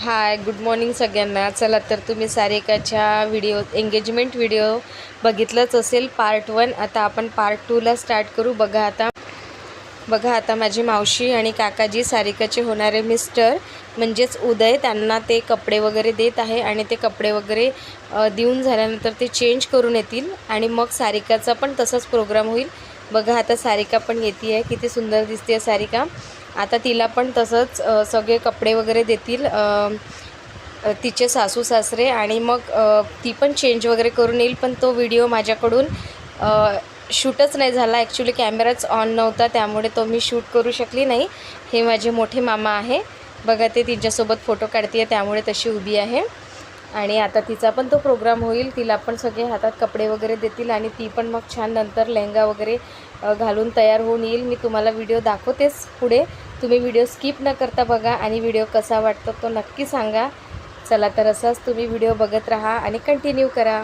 Hi good morning सगळ्यांना. चला तर तुम्ही सारेकाच्या व्हिडिओ एंगेजमेंट व्हिडिओ बघितलंच असेल पार्ट वन आता आपण पार्ट टूला स्टार्ट करू. बघा आता. बघा आता माझी मावशी आणि काकाजी सारिकाचे होणारे मिस्टर म्हणजेच उदय त्यांना ते कपडे वगैरे देत आहे आणि ते कपडे वगैरे देऊन झाल्यानंतर ते चेंज करून येतील आणि मग सारिकाचा पण तसाच प्रोग्राम होईल. बघा आता सारिका पण येते आहे किती सुंदर दिसते आहे सारिका. आता तिला पण तसंच सगळे कपडे वगैरे देतील. तिचे सासू सासरे आणि मग ती पण चेंज वगैरे करून येईल पण तो व्हिडिओ माझ्याकडून शूटच नाही झाला. ॲक्च्युली कॅमेराच ऑन नव्हता त्यामुळे तो मी शूट करू शकली नाही. हे माझे मोठे मामा आहे. बघा ते तिच्यासोबत फोटो काढते त्यामुळे तशी उभी आहे. आणि आता तिचा पण तो प्रोग्राम होईल. तिला पण सगळे हातात कपडे वगैरे देतील आणि ती पण मग छान नंतर लेहंगा वगैरे घालून तयार होऊन येईल. मी तुम्हाला व्हिडिओ दाखवतेच पुढे. तुम्ही व्हिडिओ स्किप न करता बघा आणि व्हिडिओ कसा वाटतो तो नक्की सांगा. चला तर असाच तुम्ही व्हिडिओ बघत राहा आणि कंटिन्यू करा.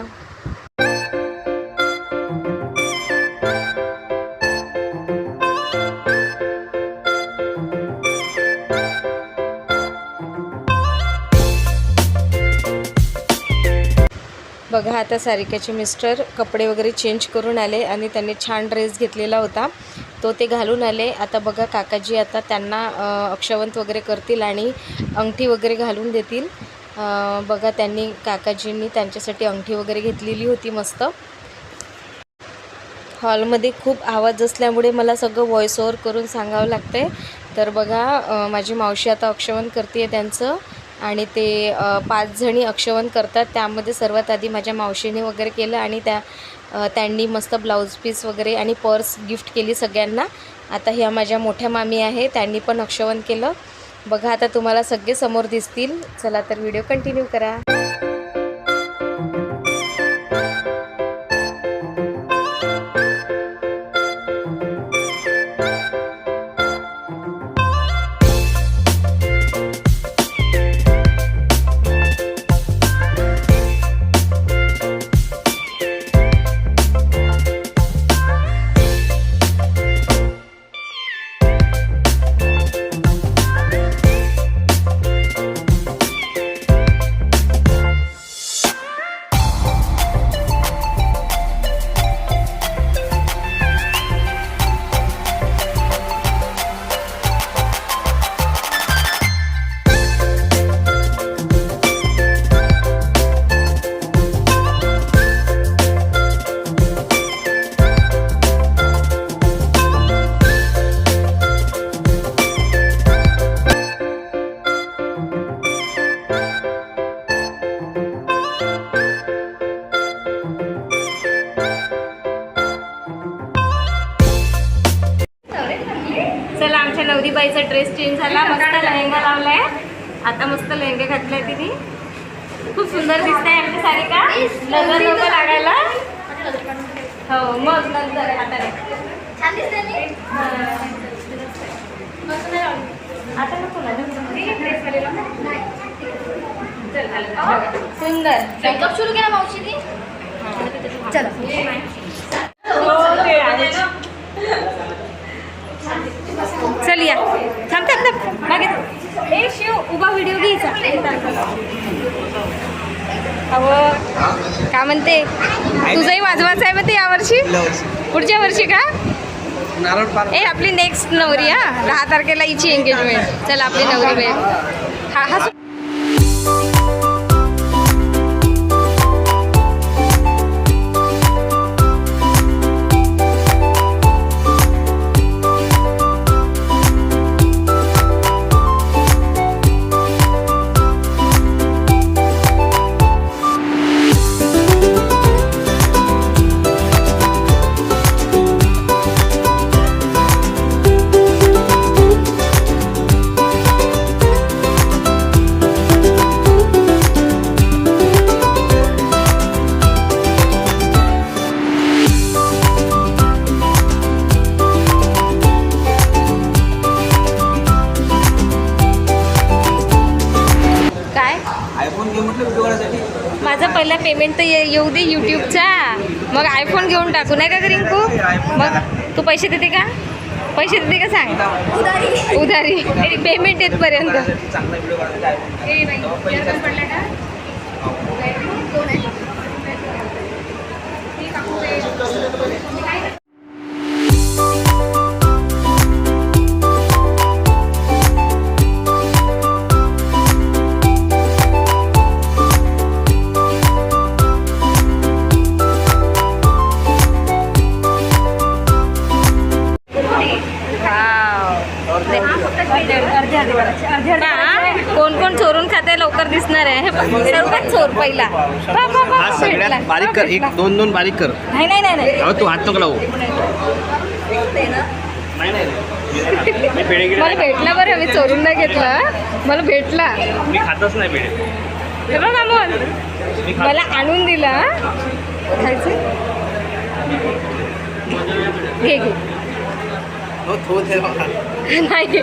बघा आता सारिकाचे मिस्टर कपडे वगैरे चेंज करून आले आणि त्यांनी छान ड्रेस घेतलेला होता. तो ते घालून आले. आता बघा काकाजी आता त्यांना अक्षवंत वगैरे करतील आणि अंगठी वगैरे घालून देतील. बघा त्यांनी काकाजींनी त्यांच्यासाठी अंगठी वगैरे घेतलेली होती मस्त. हॉलमध्ये खूप आवाज असल्यामुळे मला सगळं व्हॉइस ओव्हर करून सांगावं लागतं आहे तर बघा माझी मावशी आता अक्षवंत करते आहे त्यांचं. आणि ते पाच जणी अक्षवण करतात. त्यामध्ये सर्वात आधी माझ्या मावशीने वगैरे केलं आणि त्या त्यांनी मस्त ब्लाऊज पीस वगैरे आणि पर्स गिफ्ट केली सगळ्यांना. आता ह्या माझ्या मोठ्या मामी आहे त्यांनी पण अक्षवण केलं. बघा आता तुम्हाला सगळे समोर दिसतील. चला तर व्हिडिओ कंटिन्यू करा. चेंज झाला. मस्त लेहंगा लावलाय. आता मस्त लेहंगे घातलाय तिने. खूप सुंदर दिसत आहे आमची सारिका लग्न नको लागायला. हो मग नंतर आता. हा. आता नको चल. सुंदर. मेकअप सुरू केला मावशीने चला. चल या थांब थांब थांब मागे शिव उभा व्हिडिओ घ्यायचा. अहो का म्हणते? तुझंही वाजवायचं आहे मग ते यावर्षी? पुढच्या वर्षी का? ए आपली नेक्स्ट नवरी हा. दहा तारखेला हिची एंगेजमेंट चल आपली नवरी वेळ हा हा पहिला पेमेंट तर ये- येऊ दे यूट्यूबचा मग आयफोन घेऊन टाकू नाही का रिंकू? मग तू पैसे देते का? पैसे देते का सांग? उधारी. पेमेंट येतपर्यंत चांगला चोर पहिला. हा सगळ्यात भेटला. बारीक कर. एक दोन दोन बारीक कर. नाही नाही नाही नाही. अहो तू हात नको लावू. मी पेढे मला भेटला बरं मी चोरून नाही घेतला. मला भेटला. मी खातच नाही पेढे. हे बघ अमोल. मला आणून दिला. खायचं? घे घे. हो थो ते बघा. नाही.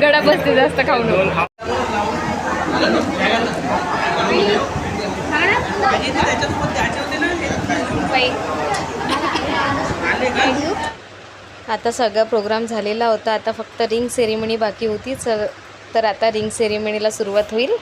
गडा बसते जास्त खाऊ नको. आता सगळा प्रोग्राम झालेला होता. आता फक्त रिंग सेरेमनी बाकी होती. स तर आता रिंग सेरेमनीला सुरुवात होईल.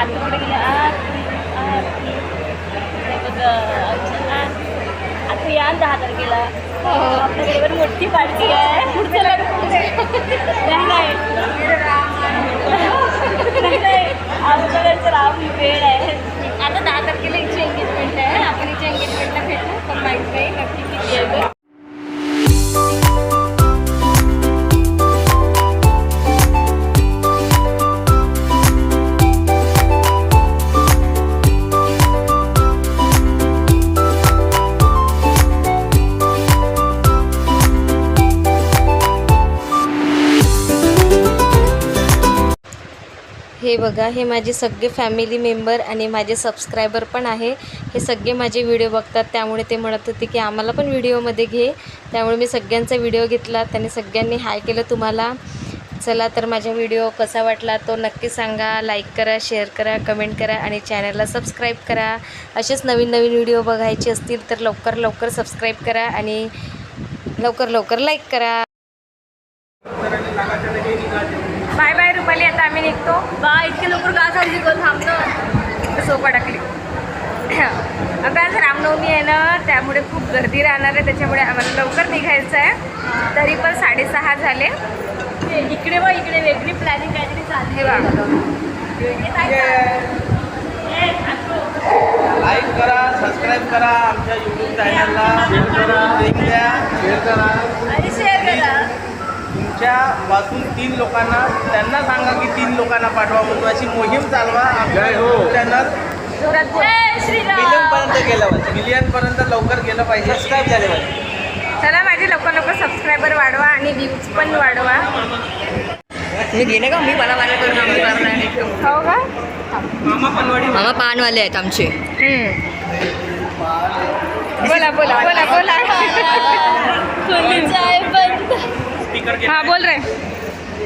आता कुठे आता या दहा तारखेला आपल्याकडे पण मोठी पार्टी आहे पुढच्या लग्न नाही. आमच्याकडचं राम वेळ आहे आता दहा हे बघा हे माझे सगळे फॅमिली मेंबर आणि माझे सबस्क्रायबर पण आहे. हे सगळे माझे व्हिडिओ बघतात. त्यामुळे ते म्हणत होते की आम्हाला पण व्हिडिओमध्ये घे. त्यामुळे मी सगळ्यांचा व्हिडिओ घेतला. त्याने सगळ्यांनी हाय केलं तुम्हाला. चला तर माझा व्हिडिओ कसा वाटला तो नक्की सांगा. लाईक करा शेअर करा कमेंट करा आणि चॅनलला सबस्क्राईब करा. असेच नवीन नवीन व्हिडिओ बघायचे असतील तर लवकर लवकर सबस्क्राईब करा आणि लवकर लवकर लाईक करा. बाय बाय रुपाली आता आम्ही निघतो. बा इतके लवकर का सांगली गं? थांबलं सोपा टाकली. अगं आज रामनवमी आहे ना त्यामुळे खूप गर्दी राहणार आहे त्याच्यामुळे आम्हाला लवकर निघायचं आहे. तरी पण साडेसहा झाले. इकडे व इकडे वेगळी प्लॅनिंग काहीतरी चालली लाईक करा सबस्क्राईब करा आमच्या युट्यूब चॅनलला लिंक द्या शेअर करा. आणि शेअर तुमच्या पासून तीन लोकांना त्यांना सांगा की तीन लोकांना पाठवा म्हणून अशी मोहीम चालवा. आमच्या युट्यूब चॅनल जय श्रीराम. मिलियन पर्यंत गेलं पाहिजे. मिलियन पर्यंत लवकर गेलं पाहिजे. सबस्क्राईब झाले पाहिजे. चला माझे लवकर लवकर सबस्क्रायबर वाढवा आणि व्ह्यूज पण वाढवा. तुम्ही गेले का मी मला. हो का? मामा पनवाडी मामा पानवाले आहेत आमचे. बोला बोला बोला. बोला कोणीच आहे पण स्पीकर हा बोल रे.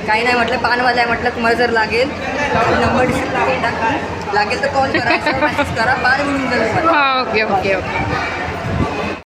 काही नाही म्हटलं पानवाले आहे म्हटलं तुम्हाला जर लागेल नंबर लागेल लागेल तर कॉल करा करा पान. हा ओके ओके ओके.